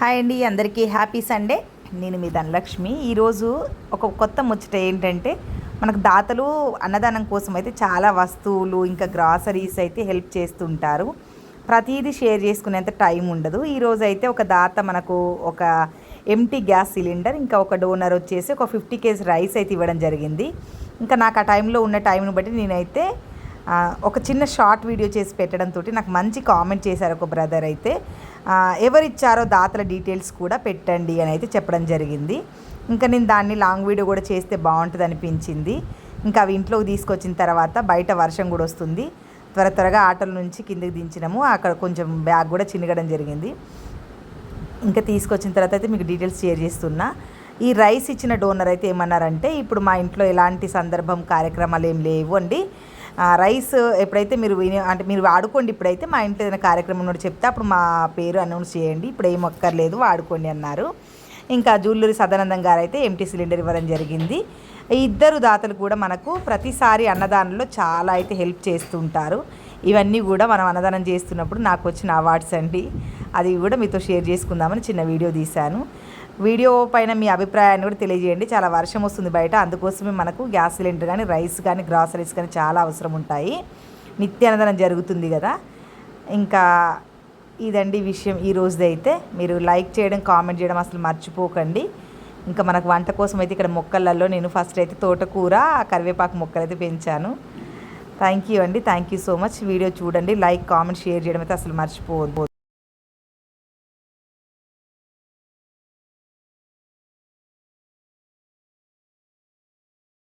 Hi అండి అందరికీ happy Sunday. నేను మీ ధనలక్ష్మి. ఈరోజు ఒక కొత్త ముచ్చట ఏంటంటే మనకు దాతలు అన్నదానం కోసం అయితే చాలా వస్తువులు ఇంకా గ్రాసరీస్ అయితే హెల్ప్ చేస్తుంటారు. ప్రతిదీ షేర్ చేసుకునేంత టైం ఉండదు. ఈరోజు అయితే ఒక దాత మనకు ఒక ఎంటీ గ్యాస్ సిలిండర్ ఇంకా ఒక డోనర్ వచ్చేసి ఒక ఫిఫ్టీ కేజీ రైస్ అయితే ఇవ్వడం జరిగింది. ఇంకా నాకు ఆ టైంలో ఉన్న టైంని బట్టి నేనైతే ఒక చిన్న షార్ట్ వీడియో చేసి పెట్టడంతో నాకు మంచి కామెంట్ చేశారు ఒక బ్రదర్ అయితే. ఎవరిచ్చారో దాతల డీటెయిల్స్ కూడా పెట్టండి అని అయితే చెప్పడం జరిగింది. ఇంకా నేను దాన్ని లాంగ్ వీడియో కూడా చేస్తే బాగుంటుంది అనిపించింది. ఇంకా అవి ఇంట్లోకి తీసుకొచ్చిన తర్వాత బయట వర్షం కూడా వస్తుంది. త్వర త్వరగా ఆటల నుంచి కిందకి దించినాము. అక్కడ కొంచెం బ్యాగ్ కూడా చినగడం జరిగింది. ఇంకా తీసుకొచ్చిన తర్వాత అయితే మీకు డీటెయిల్స్ షేర్ చేస్తున్నా. ఈ రైస్ ఇచ్చిన డోనర్ అయితే ఏమన్నారంటే ఇప్పుడు మా ఇంట్లో ఎలాంటి సందర్భం కార్యక్రమాలు ఏం లేవు అండి. రైస్ ఎప్పుడైతే మీరు విని అంటే మీరు వాడుకోండి ఇప్పుడైతే మా ఇంట్లో ఏదైనా కార్యక్రమం ఉన్నట్టు చెప్తే అప్పుడు మా పేరు అనౌన్స్ చేయండి. ఇప్పుడు ఏం ఒక్కర్లేదు వాడుకోండి అన్నారు. ఇంకా జూల్లూరి సదానందం గారు అయితే ఎంటీ సిలిండర్ ఇవ్వడం జరిగింది. ఈ ఇద్దరు దాతలు కూడా మనకు ప్రతిసారి అన్నదానంలో చాలా అయితే హెల్ప్ చేస్తుంటారు ఇవన్నీ కూడా మనం అన్నదానం చేస్తున్నప్పుడు నాకు వచ్చిన అవార్డ్స్ అండి. అది కూడా మీతో షేర్ చేసుకుందామని చిన్న వీడియో తీశాను. వీడియో పైన మీ అభిప్రాయాన్ని కూడా తెలియజేయండి. చాలా వర్షం వస్తుంది బయట. అందుకోసమే మనకు గ్యాస్ సిలిండర్ కానీ రైస్ కానీ గ్రాసరీస్ కానీ చాలా అవసరం ఉంటాయి. నిత్యానందనం జరుగుతుంది కదా. ఇంకా ఇదండి విషయం ఈ రోజుది అయితే మీరు లైక్ చేయడం కామెంట్ చేయడం అసలు మర్చిపోకండి. ఇంకా మనకు వంట కోసం అయితే ఇక్కడ మొక్కలలో నేను ఫస్ట్ అయితే తోటకూర కరివేపాకు మొక్కలు అయితే పెంచాను. థ్యాంక్ యూ అండి. Thank you so much. Video చూడండి. లైక్ కామెంట్ షేర్ చేయడం అయితే అసలు మర్చిపోవద్దు.